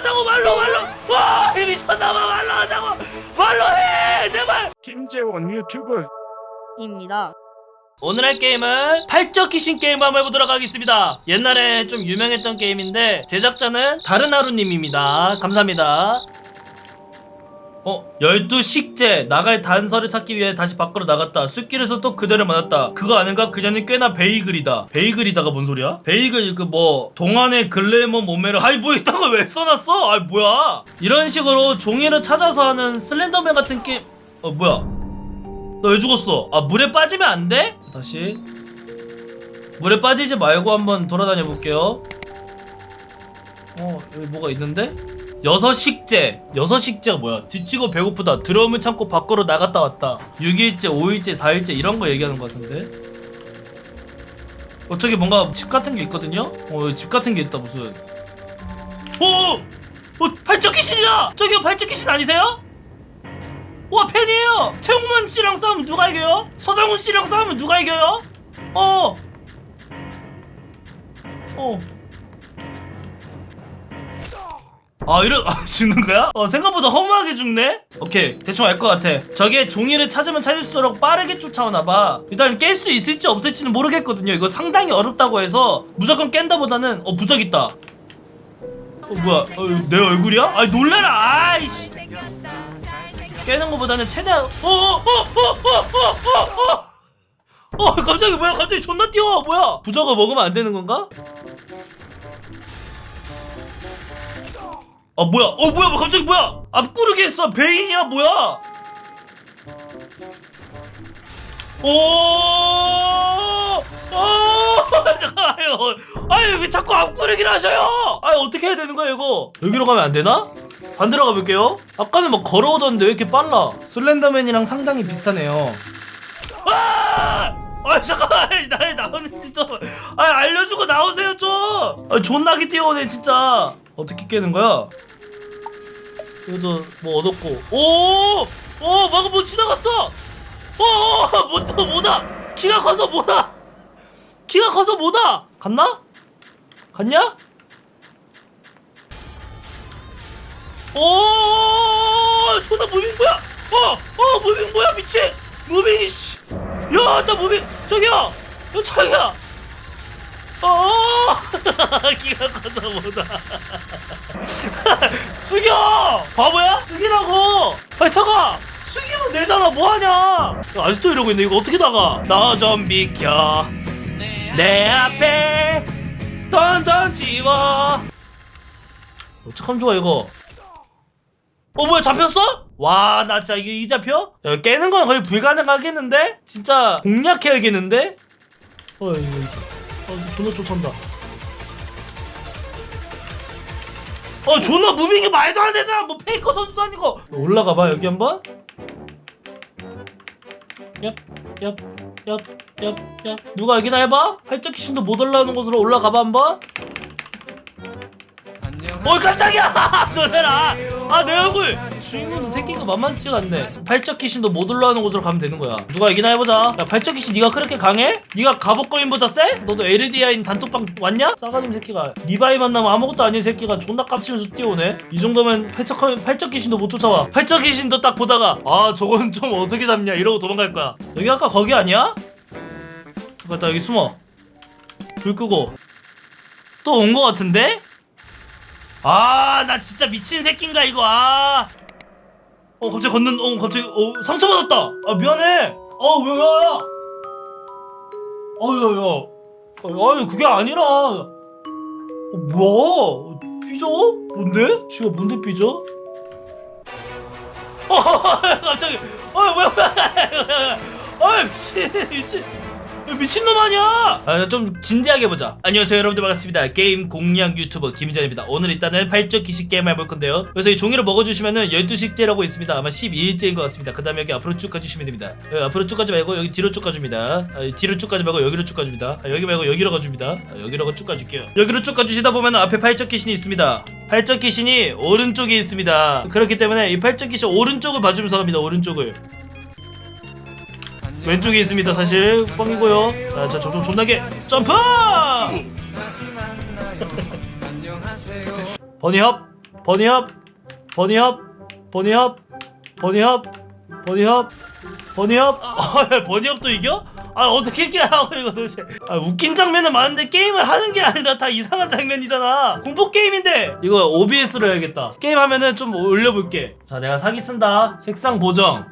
하자고 말로 말로. 와 미쳤나봐 말로 하자고. 말로 해 제발. 김재원 유튜브. 입니다. 오늘 할 게임은 팔적 귀신 게임 한번 해보도록 하겠습니다. 옛날에 좀 유명했던 게임인데 제작자는 다른 하루님입니다. 감사합니다 어? 열두 식재 나갈 단서를 찾기 위해 다시 밖으로 나갔다 숲길에서 또 그대를 만났다 그거 아닌가? 그녀는 꽤나 베이글이다 베이글이다가 뭔 소리야? 베이글 그 뭐 동안의 글래머 몸매를 아이 뭐 이딴 걸왜 써놨어? 아이 뭐야 이런 식으로 종이를 찾아서 하는 슬렌더맨 같은 게임 어 뭐야 너왜 죽었어? 아 물에 빠지면 안 돼? 다시 물에 빠지지 말고 한번 돌아다녀 볼게요 어 여기 뭐가 있는데? 여섯 식재 여섯 식재가 뭐야 지치고 배고프다 들어오면 참고 밖으로 나갔다 왔다 6일째 5일째 4일째 이런 거 얘기하는 것 같은데 어 저기 뭔가 집 같은 게 있거든요? 어집 같은 게 있다 무슨 오! 어 발적 귀신이다! 저기요 발적 귀신 아니세요? 와 팬이에요. 최홍만 씨랑 싸우면 누가 이겨요? 서장훈 씨랑 싸우면 누가 이겨요? 어. 어. 아 이런 아 죽는 거야? 어 생각보다 허무하게 죽네. 오케이 대충 알 것 같아. 저게 종이를 찾으면 찾을수록 빠르게 쫓아오나 봐. 일단 깰 수 있을지 없을지는 모르겠거든요. 이거 상당히 어렵다고 해서 무조건 깬다 보다는 어 부적 있다. 어 뭐야? 어, 내 얼굴이야? 아 놀래라. 아이씨. 깨는 것보다는 최대한 어어 어 어 어 어 어 어 갑자기 뭐야 갑자기 존나 뛰어 뭐야 부적을 먹으면 안 되는 건가? 아 뭐야 어 뭐야 뭐 갑자기 뭐야 앞구르기 했어 베인이야 뭐야 오 어, 잠깐만요. 아유, 왜 자꾸 앞구르기를 하셔요? 아유, 어떻게 해야 되는 거야, 이거? 여기로 가면 안 되나? 반대로 가볼게요. 아까는 막 걸어오던데 왜 이렇게 빨라? 슬렌더맨이랑 상당히 비슷하네요. 아! 아 잠깐만 나 나오는 좀. 아 알려주고 나오세요 좀. 아 존나게 뛰어오네 진짜. 어떻게 깨는 거야? 그래도 뭐 얻었고. 오! 오! 뭐가 뭐 지나갔어! 오! 오! 뭐다! 키가 커서 뭐다! 키가 커서 뭐다! 갔나? 갔냐? 오! 존나 무빙 뭐야? 어! 어! 무빙 뭐야 미친! 무빙 이 씨! 야! 나 무빙! 저기요! 야 저기요! 어! 키가 커서 뭐다! 숙여! 바보야? 숙이라고! 빨리 쳐가! 숙이면 되잖아 뭐하냐! 야, 아직도 이러고 있네 이거 어떻게 나가? 나 좀 비켜 내 앞에 던전 지워 어떡하면 좋아 이거 어 뭐야 잡혔어? 와 나 진짜 이게 이 잡혀? 야, 깨는 건 거의 불가능하겠는데? 진짜 공략해야겠는데? 어 이거 어, 존나 쫓아온다 어 존나 무빙이 말도 안 되잖아. 뭐 페이커 선수도 아니고. 올라가 봐 여기 한번. 얍얍얍얍얍. 누가 여기나 해봐? 팔적 귀신도 못 올라오는 곳으로 올라가 봐 한번 어 깜짝이야! 놀래라! 아 내 얼굴! 주인공도 생긴 거 만만치가 않네. 팔적 귀신도 못 올라오는 곳으로 가면 되는 거야. 누가 이기나 해보자. 야 팔적 귀신 네가 그렇게 강해? 네가 갑옷거인보다 세? 너도 LDI인 단톡방 왔냐? 싸가지 새끼가. 리바이 만나면 아무것도 아닌 새끼가 존나 깝치면서 뛰어오네. 이 정도면 팔적, 팔적 귀신도 못 쫓아와. 팔적 귀신도 딱 보다가 아 저건 좀 어떻게 잡냐? 이러고 도망갈 거야. 여기 아까 거기 아니야? 맞다 여기 숨어. 불 끄고. 또 온 거 같은데? 아, 나 진짜 미친 새끼인가 이거. 아. 어, 갑자기 걷는 어, 갑자기 어, 상처 받았다. 아, 미안해. 어, 왜 야. 어, 야, 야. 어, 아니, 그게 아니라. 어, 뭐야? 삐져? 뭔데? 지가 뭔데 삐져? 어, 갑자기. 어, 뭐야? 아, 미친, 미친. 야, 미친놈 아니야! 아, 좀 진지하게 보자. 안녕하세요, 여러분들 반갑습니다. 게임 공략 유튜버 김희전입니다. 오늘 일단은 팔적 기식 게임 해볼 건데요. 그래서 이 종이를 먹어주시면은 12식제라고 있습니다. 아마 12일째인 것 같습니다. 그 다음에 여기 앞으로 쭉 가주시면 됩니다. 여기 앞으로 쭉 가지 말고 여기 뒤로 쭉 가줍니다. 아, 뒤로 쭉 가지 말고 여기로 쭉 가줍니다. 아, 여기 말고 여기로 가줍니다. 아, 여기로 쭉 가줄게요. 여기로 쭉 가주시다 보면 앞에 팔적 귀신이 있습니다. 팔적 귀신이 오른쪽에 있습니다. 그렇기 때문에 이 팔적 귀신 오른쪽을 봐주면서 갑니다. 오른쪽을. 왼쪽에 있습니다 사실. 뻥이고요. 자, 자, 저, 저, 존나게 점프! 버니헙 버니협 버니협 버니협 버니협 버니협 버니협 아 버니협도 이겨? 아 어떻게 깨라고 이거 도대체. 아, 웃긴 장면은 많은데 게임을 하는 게 아니라 다 이상한 장면이잖아. 공포 게임인데. 이거 OBS로 해야겠다. 게임 하면은 좀 올려볼게. 자 내가 사기 쓴다. 색상 보정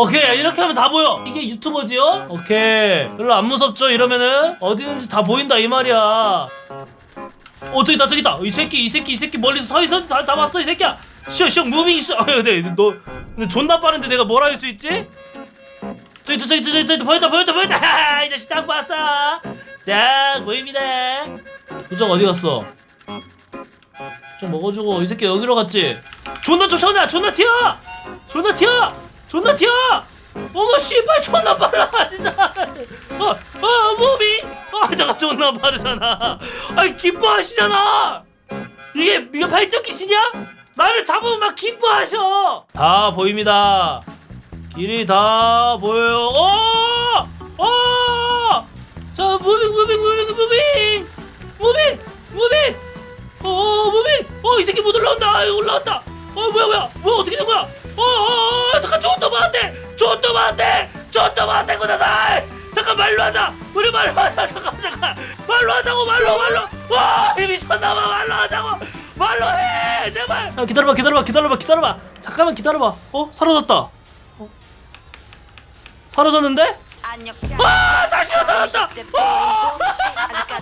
오케이 이렇게 하면 다 보여. 이게 유튜버지요? 오케이. 별로 안 무섭죠? 이러면은 어디든지 다 보인다 이 말이야. 어 저기다 저기다. 이 새끼 이 새끼 이 새끼 멀리서 서있어. 다, 다 봤어 이 새끼야. 시영 시영 무빙 있어. 아 근데 너 근데 존나 빠른데 내가 뭘 할 수 있지? 저기 저기 저기 저기 보였다 보였다 보였다. 하하, 이 자식 딱 봤어. 자 보입니다. 부정 어디 갔어? 좀 먹어주고. 이 새끼 여기로 갔지? 존나 쫓아오냐? 존나 튀어! 존나 튀어 존나 튀어! 어머 씨발 존나 빨라 진짜. 어어 무빙 아 잠깐 존나 빠르잖아. 아니 기뻐하시잖아. 이게 이게 발적 귀신이야? 나를 잡으면 막 기뻐하셔. 다 보입니다. 길이 다 보여요. 어! 어! 자 무빙 무빙 무빙 무빙! 무빙 무빙! 어 무빙! 어이 새끼 못 올라온다. 아, 올라왔다. 어 뭐야 뭐야? 뭐 어떻게 된 거야 어, 어, 어 잠깐 저것도 안돼 저것도 안돼 저것도 안돼 구다살 잠깐 말로 하자. 우리 말로 하자. 잠깐 잠깐. 말로 하자고 말로 말로. 와 미쳤나봐. 말로 하자고. 말로 해 제발. 야, 기다려봐 기다려봐 기다려봐 기다려봐. 잠깐만 기다려봐. 어 사라졌다. 어? 사라졌는데? 아 다시 나타났다.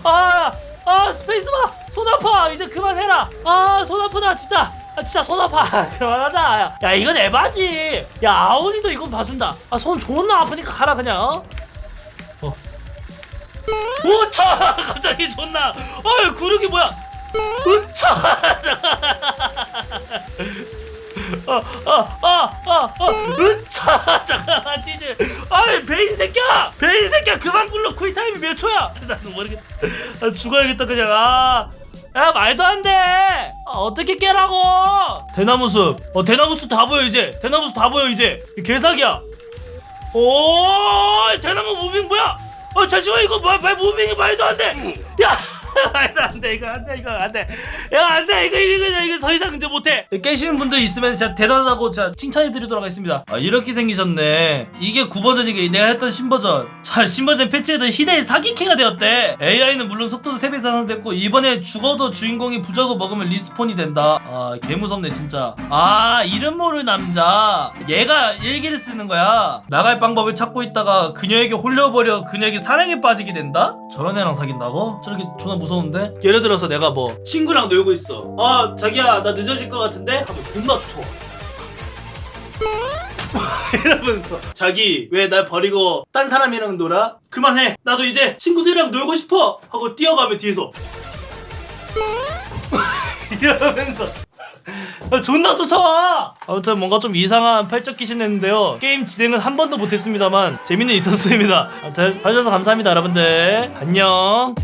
아, 아 스페이스바 손 아파. 이제 그만해라. 아 손 아프다 진짜 아 진짜 손 아파. 그만하자. 야 이건 에바지. 야 아오니도 이건 봐준다. 아 손 존나 아프니까 가라 그냥. 어. 우차! 갑자기 존나. 어이 구르기 뭐야? 우차! 어어어어어. 으차! 잠깐만 뛰지 아이 베인 새끼야! 베인 새끼야! 그만 굴러. 쿨타임이 몇 초야? 나도 모르겠다. 아, 죽어야겠다 그냥. 아 야, 말도 안 돼! 아, 어떻게 깨라고! 대나무 숲. 어, 대나무 숲 다 보여, 이제. 대나무 숲 다 보여, 이제. 이 개사기야. 오, 대나무 무빙 뭐야? 어, 잠시만, 이거 말, 말 무빙이 말도 안 돼! 야! 말도 안 돼, 이거 안 돼, 이거 안 돼. 야, 안 돼, 이거, 이거, 이거, 이거 더 이상 이제 못해. 깨시는 분들 있으면 진짜 대단하다고 진짜 칭찬해 드리도록 하겠습니다. 아, 이렇게 생기셨네. 이게 9버전이게 내가 했던 신버전. 자, 신버전 패치에도 희대의 사기캐가 되었대. AI는 물론 속도도 3배 상승됐고, 이번에 죽어도 주인공이 부적을 먹으면 리스폰이 된다. 아, 개 무섭네, 진짜. 아, 이름 모를 남자. 얘가 얘기를 쓰는 거야. 나갈 방법을 찾고 있다가 그녀에게 홀려버려 그녀에게 사랑에 빠지게 된다? 저런 애랑 사귄다고? 저렇게 존나 무서운데? 예를 들어서 내가 뭐 친구랑 놀고 있어. 아, 자기야, 나 늦어질 것 같은데? 하면 존나 쫓아와. 이러면서 자기 왜 날 버리고 딴 사람이랑 놀아? 그만해 나도 이제 친구들이랑 놀고 싶어 하고 뛰어가면 뒤에서 이러면서 아, 존나 쫓아와 아무튼 뭔가 좀 이상한 팔적 귀신 했는데요 게임 진행은 한 번도 못했습니다만 재미는 있었습니다 아무튼 봐주셔서 감사합니다 여러분들 안녕